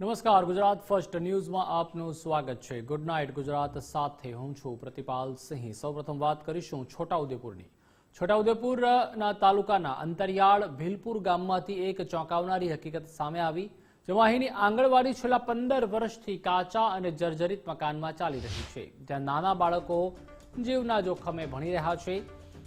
નમસ્કાર, ગુજરાત ફર્સ્ટ ન્યૂઝમાં આપનું સ્વાગત છે. ગુડ નાઇટ ગુજરાત સાથે હું છું પ્રતિપાલ સિંહ. સૌપ્રથમ વાત કરીશું છોટાઉદેપુરની. છોટાઉદેપુરના તાલુકાના અંતરિયાળ ભીલપુર ગામમાંથી એક ચોંકાવનારી હકીકત સામે આવી, જેમાં અહીંની આંગણવાડી છેલ્લા પંદર વર્ષથી કાચા અને જર્જરિત મકાનમાં ચાલી રહી છે. જ્યાં નાના બાળકો જીવના જોખમે ભણી રહ્યા છે.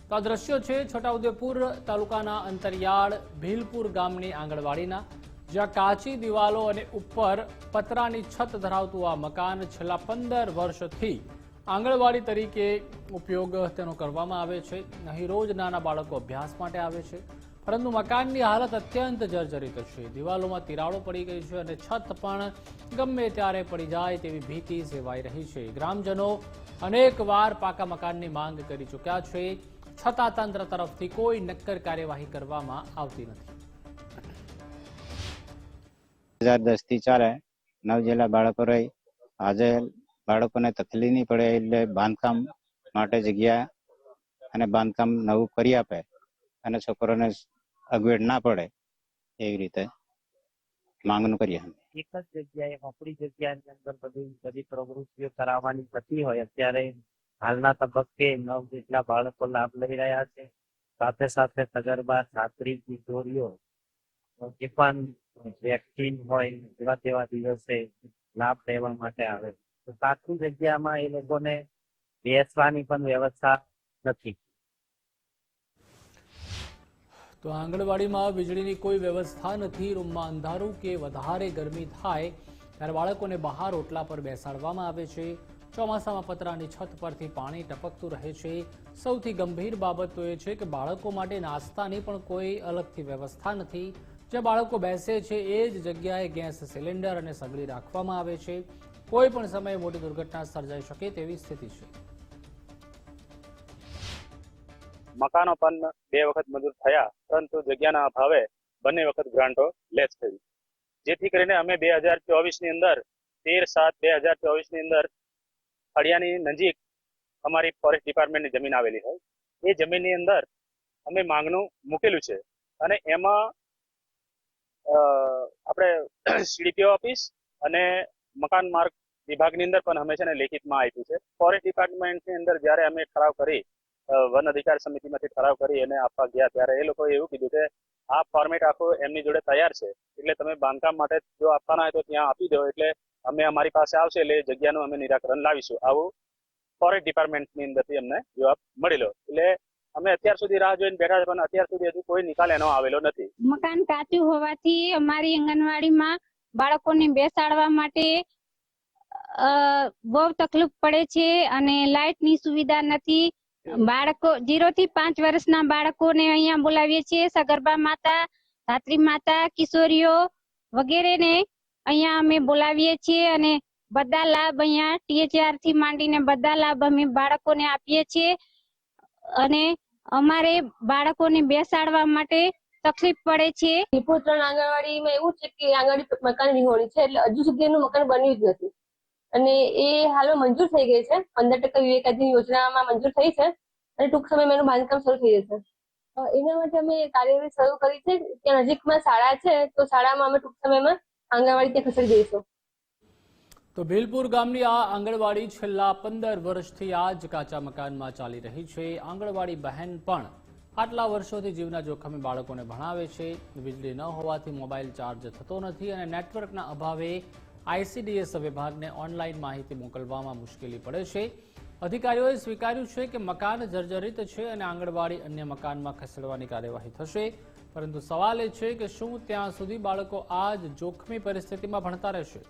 તો આ દ્રશ્યો છે છોટાઉદેપુર તાલુકાના અંતરિયાળ ભીલપુર ગામની આંગણવાડીના. જ્યાં કાચી દિવાલો અને ઉપર પતરાની છત ધરાવતું આ મકાન છેલ્લા પંદર વર્ષથી આંગણવાડી તરીકે ઉપયોગ તેનો કરવામાં આવે છે. અહીં રોજ નાના બાળકો અભ્યાસ માટે આવે છે. પરંતુ મકાનની હાલત અત્યંત જર્જરિત છે. દિવાલોમાં તિરાડો પડી ગઈ છે અને છત પણ ગમે ત્યારે પડી જાય તેવી ભીતિ સેવાઈ રહી છે. ગ્રામજનો અનેક વાર પાકા મકાનની માંગ કરી ચૂક્યા છે. છતાં તંત્ર તરફથી કોઈ નક્કર કાર્યવાહી કરવામાં આવતી નથી. હજાર દસથી ચાલે, નવ જેટલા બાળકો રહી, આજે બાળકોને તકલીફ નહીં પડે એટલે બાંધકામ માટે જગ્યા અને બાંધકામ નવું કરી આપે અને છોકરોને અગવડ ના પડે એવી રીતે માંગનું કરીએ એક જ જગ્યાએ મોકળી જગ્યાની અંદર બધી બધી પ્રવૃત્તિઓ કરાવવાની થતી હોય, અત્યારે હાલના તબક્કે નવ જેટલા બાળકો લાભ લઈ રહ્યા છે. સાથે સાથે સગર્ભા છાત્રી કિશોરીઓ જે પણ વેક્સિન હોય, એવા તેવા દિવસે લાભ લેવા માટે આવે. તો સાચું જગ્યામાં એ લોકોને બેસવાની પણ વ્યવસ્થા નથી. તો આંગણવાડીમાં વીજળીની કોઈ વ્યવસ્થા નથી, રૂમમાં અંધારું કે વધારે ગરમી થાય, ત્યારે બાળકોને બહાર ઓટલા પર બેસાડવામાં આવે છે. ચોમાસામાં પતરાની છત પરથી પાણી ટપકતું રહે છે. સૌથી ગંભીર બાબત તો એ છે કે બાળકો માટે નાસ્તાની પણ કોઈ અલગથી વ્યવસ્થા નથી. જે બાળકો બેસે છે, એ જ જગ્યાએ ગેસ સિલિન્ડર અને સગડી રાખવામાં આવે છે. કોઈ પણ સમયે મોટી દુર્ઘટના સર્જાઈ શકે તેવી સ્થિતિ છે. મકાનો પણ બે વખત મંજૂર થયા, પરંતુ જગ્યાના અભાવે બંને વખત ગ્રાન્ટો લેસ થઈ. જેથી કરીને અમે બે હજાર ચોવીસની અંદર, તેર સાત બે હજાર ચોવીસની અંદર ફળિયાની નજીક અમારી ફોરેસ્ટ ડિપાર્ટમેન્ટની જમીન આવેલી હોય. એ જમીનની અંદર અમે માંગણું મૂકેલું છે. અને એમાં આપણે સીડીપીઓ ઓફિસ અને મકાન માર્ગ વિભાગની અંદર પણ અમે ને લેખિતમાં આપ્યું છે. ફોરેસ્ટ ડિપાર્ટમેન્ટની અંદર જ્યારે અમે ઠરાવ કરી વન અધિકાર સમિતિમાંથી ઠરાવ કરી અને આપવા ગયા ત્યારે એ લોકોએ એવું કીધું કે આ ફોર્મેટ આખું એમની જોડે તૈયાર છે. એટલે તમે બાંધકામ માટે જો આપવાના હોય તો ત્યાં આપી દો. એટલે અમે અમારી પાસે આવશે એટલે જગ્યાનું અમે નિરાકરણ લાવીશું. આવું ફોરેસ્ટ ડિપાર્ટમેન્ટની અંદરથી અમને જવાબ મળેલો. એટલે અમે અત્યાર સુધી રાહ જોઈને બેઠા છે, પણ અત્યાર સુધી હજુ કોઈ નિકાલ એનો આવેલો નથી. મકાન કાચું હોવાથી અમારી આંગણવાડીમાં બાળકોને બેસાડવા માટે બહુ તકલીફ પડે છે અને લાઇટની સુવિધા નથી. બાળકો જીરો થી પાંચ વર્ષના બાળકોને અહીંયા બોલાવીએ છીએ, સગર્ભા માતા, ધાત્રી માતા, કિશોરીઓ વગેરેને અહીંયા અમે બોલાવીએ છીએ અને બધા લાભ અહીંયા ટીએચઆરથી માંડીને બધા લાભ અમે બાળકોને આપીએ છીએ. અને અમારે બાળકોને બેસાડવા માટે તકલીફ પડે છે. ત્રિપુર આંગણવાડીમાં એવું છે કે આંગણવાડી મકાન વિહોણી છે, એટલે હજુ સુધી એનું મકાન બન્યું જ નથી. અને એ હાલમાં મંજૂર થઈ ગઈ છે. પંદર ટકા વિવેકાધીન યોજનામાં મંજૂર થઈ છે અને ટૂંક સમયમાં એનું બાંધકામ શરૂ થઈ જશે. એના માટે અમે કાર્યવાહી શરૂ કરી છે. ત્યાં નજીકમાં શાળા છે, તો શાળામાં અમે ટૂંક સમયમાં આંગણવાડી ત્યાં ખસેડી દઈશું. તો ભીલપુર ગામની આ આંગણવાડી છેલ્લા પંદર વર્ષથી આ જ કાચા મકાનમાં ચાલી રહી છે. આંગણવાડી બહેન પણ આટલા વર્ષોથી જીવના જોખમે બાળકોને ભણાવે છે. વીજળી ન હોવાથી મોબાઈલ ચાર્જ થતો નથી અને નેટવર્કના અભાવે આઈસીડીએસ વિભાગને ઓનલાઈન માહિતી મોકલવામાં મુશ્કેલી પડે છે. અધિકારીઓએ સ્વીકાર્યું છે કે મકાન જર્જરિત છે અને આંગણવાડી અન્ય મકાનમાં ખસેડવાની કાર્યવાહી થશે. પરંતુ સવાલ એ છે કે શું ત્યાં સુધી બાળકો આ જ જોખમી પરિસ્થિતિમાં ભણતા રહેશે?